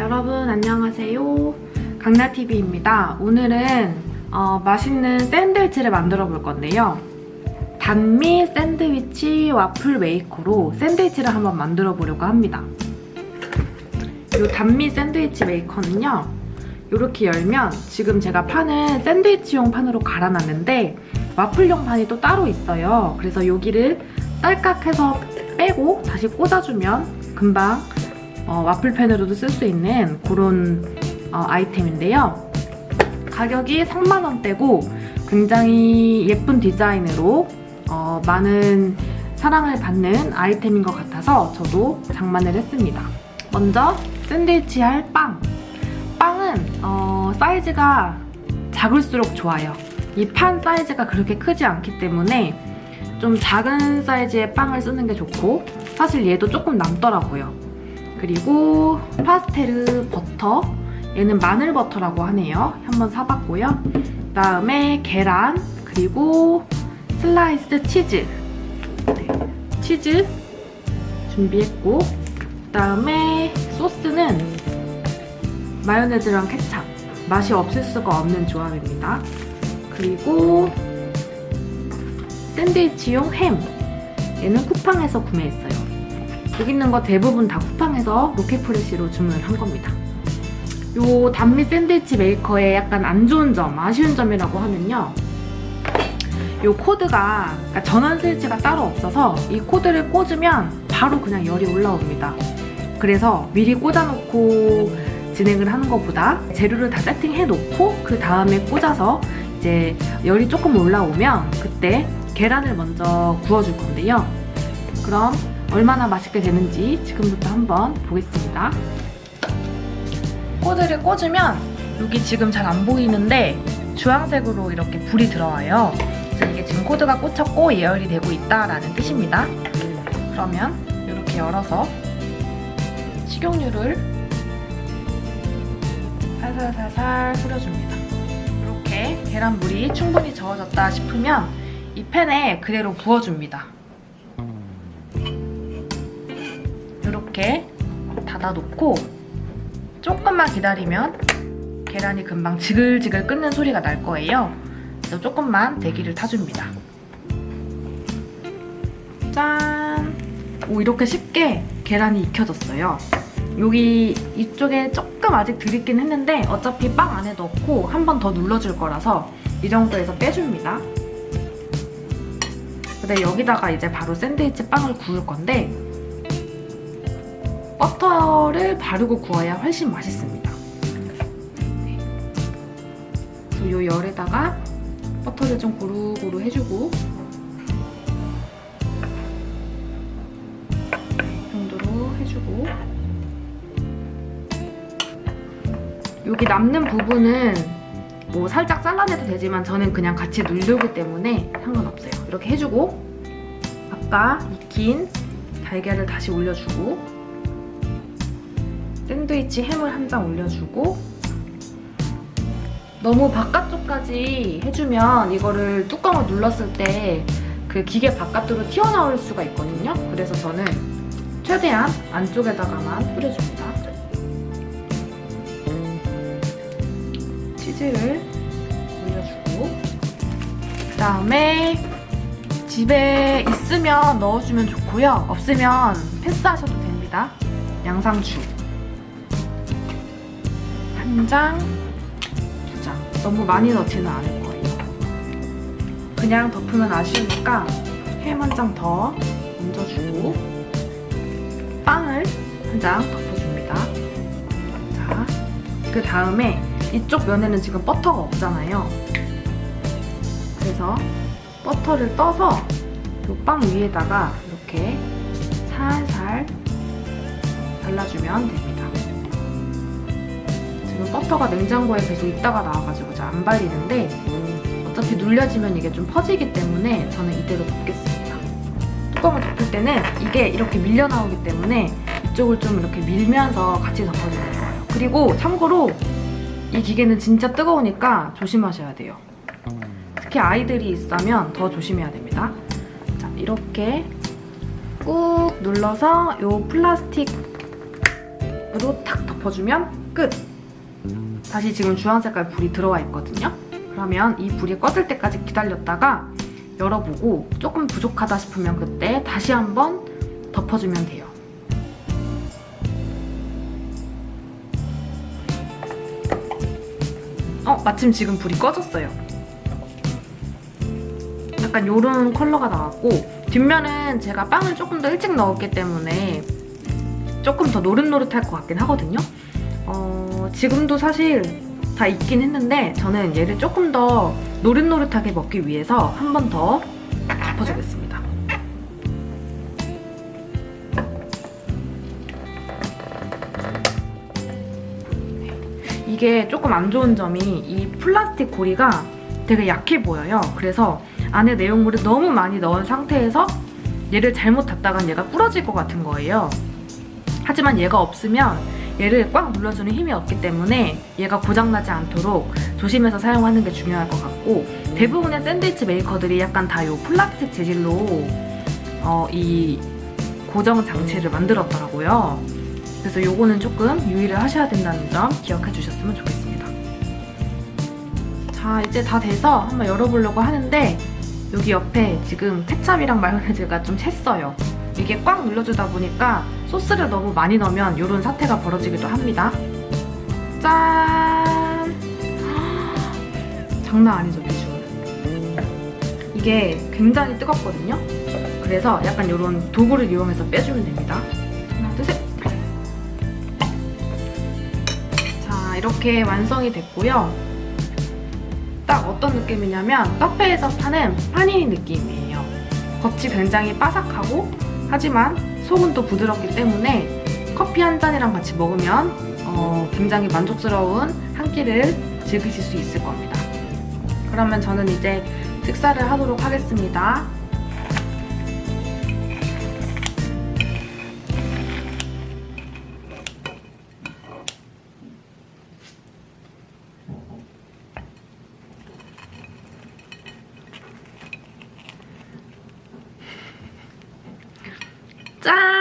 여러분 안녕하세요. 강나TV입니다. 오늘은 어, 맛있는 샌드위치를 만들어 볼 건데요. 단미 샌드위치 와플 메이커로 샌드위치를 한번 만들어 보려고 합니다. 이 단미 샌드위치 메이커는요. 이렇게 열면 지금 제가 판은 샌드위치용 판으로 갈아놨는데 와플용 판이 또 따로 있어요. 그래서 여기를 딸깍해서 빼고 다시 꽂아주면 금방 어, 와플팬으로도 쓸 수 있는 그런 어, 아이템인데요. 가격이 3만원대고 굉장히 예쁜 디자인으로 어, 많은 사랑을 받는 아이템인 것 같아서 저도 장만을 했습니다. 먼저 샌드위치 할 빵. 빵은 어, 사이즈가 작을수록 좋아요. 이 판 사이즈가 그렇게 크지 않기 때문에 좀 작은 사이즈의 빵을 쓰는 게 좋고 사실 얘도 조금 남더라고요. 그리고 파스테르 버터 얘는 마늘 버터라고 하네요. 한번 사봤고요. 그 다음에 계란 그리고 슬라이스 치즈 네, 치즈 준비했고 그 다음에 소스는 마요네즈랑 케찹 맛이 없을 수가 없는 조합입니다. 그리고 샌드위치용 햄 얘는 쿠팡에서 구매했어요. 여기 있는 거 대부분 다 쿠팡에서 로켓프레시로 주문을 한 겁니다. 요 단미 샌드위치 메이커의 약간 안 좋은 점, 아쉬운 점이라고 하면요. 요 코드가 그러니까 전원 스위치가 따로 없어서 이 코드를 꽂으면 바로 그냥 열이 올라옵니다. 그래서 미리 꽂아놓고 진행을 하는 것보다 재료를 다 세팅해 놓고 그 다음에 꽂아서 이제 열이 조금 올라오면 그때 계란을 먼저 구워줄 건데요. 그럼 얼마나 맛있게 되는지 지금부터 한번 보겠습니다. 코드를 꽂으면 여기 지금 잘 안 보이는데 주황색으로 이렇게 불이 들어와요. 그래서 이게 지금 코드가 꽂혔고 예열이 되고 있다라는 뜻입니다. 그러면 이렇게 열어서 식용유를 살살살살 뿌려줍니다. 이렇게 계란물이 충분히 저어졌다 싶으면 이 팬에 그대로 부어줍니다. 이렇게 닫아놓고 조금만 기다리면 계란이 금방 지글지글 끓는 소리가 날 거예요. 그래서 조금만 대기를 타줍니다. 짠! 오, 이렇게 쉽게 계란이 익혀졌어요. 여기 이쪽에 조금 아직 들있긴 했는데 어차피 빵 안에 넣고 한 번 더 눌러줄 거라서 이 정도에서 빼줍니다. 근데 여기다가 이제 바로 샌드위치 빵을 구울 건데 버터를 바르고 구워야 훨씬 맛있습니다. 이 열에다가 버터를 좀 고루고루 해주고 이 정도로 해주고 여기 남는 부분은 뭐 살짝 잘라내도 되지만 저는 그냥 같이 누르기 때문에 상관없어요. 이렇게 해주고 아까 익힌 달걀을 다시 올려주고 샌드위치 햄을 한 장 올려주고 너무 바깥쪽까지 해주면 이거를 뚜껑을 눌렀을 때 그 기계 바깥으로 튀어나올 수가 있거든요. 그래서 저는 최대한 안쪽에다가만 뿌려줍니다. 치즈를 올려주고 그 다음에 집에 있으면 넣어주면 좋고요. 없으면 패스하셔도 됩니다. 양상추 한 장, 두 장. 너무 많이 넣지는 않을 거예요. 그냥 덮으면 아쉬우니까 햄 한 장 더 얹어주고 빵을 한 장 덮어줍니다. 자, 그 다음에 이쪽 면에는 지금 버터가 없잖아요. 그래서 버터를 떠서 이 빵 위에다가 이렇게 살살 발라주면 됩니다. 버터가 냉장고에 계속 있다가 나와가지고 잘 안 발리는데 어차피 눌려지면 이게 좀 퍼지기 때문에 저는 이대로 덮겠습니다. 뚜껑을 덮을 때는 이게 이렇게 밀려 나오기 때문에 이쪽을 좀 이렇게 밀면서 같이 덮어주는 거예요. 그리고 참고로 이 기계는 진짜 뜨거우니까 조심하셔야 돼요. 특히 아이들이 있다면 더 조심해야 됩니다. 자, 이렇게 꾹 눌러서 이 플라스틱 상태로 탁 덮어주면 끝! 다시 지금 주황 색깔 불이 들어와 있거든요. 그러면 이 불이 꺼질 때까지 기다렸다가 열어보고 조금 부족하다 싶으면 그때 다시 한번 덮어주면 돼요. 어, 마침 지금 불이 꺼졌어요. 약간 요런 컬러가 나왔고 뒷면은 제가 빵을 조금 더 일찍 넣었기 때문에 조금 더 노릇노릇할 것 같긴 하거든요. 어, 지금도 사실 다 익긴 했는데 저는 얘를 조금 더 노릇노릇하게 먹기 위해서 한 번 더 덮어주겠습니다. 이게 조금 안 좋은 점이 이 플라스틱 고리가 되게 약해 보여요. 그래서 안에 내용물을 너무 많이 넣은 상태에서 얘를 잘못 닫다간 얘가 부러질 것 같은 거예요. 하지만 얘가 없으면 얘를 꽉 눌러주는 힘이 없기 때문에 얘가 고장나지 않도록 조심해서 사용하는 게 중요할 것 같고 대부분의 샌드위치 메이커들이 약간 다 요 플라스틱 재질로 어, 이 고정 장치를 만들었더라고요. 그래서 요거는 조금 유의를 하셔야 된다는 점 기억해 주셨으면 좋겠습니다. 자, 이제 다 돼서 한번 열어보려고 하는데 여기 옆에 지금 케찹이랑 마요네즈가 좀 샜어요. 이게 꽉 눌러주다 보니까 소스를 너무 많이 넣으면 이런 사태가 벌어지기도 합니다. 짠! 장난 아니죠, 비주얼. 이게 굉장히 뜨겁거든요. 그래서 약간 이런 도구를 이용해서 빼주면 됩니다. 하나, 둘, 셋. 자, 이렇게 완성이 됐고요. 딱 어떤 느낌이냐면 카페에서 파는 파니니 느낌이에요. 겉이 굉장히 바삭하고 하지만 속은 또 부드럽기 때문에 커피 한 잔이랑 같이 먹으면 어, 굉장히 만족스러운 한 끼를 즐기실 수 있을 겁니다. 그러면 저는 이제 식사를 하도록 하겠습니다. 짠!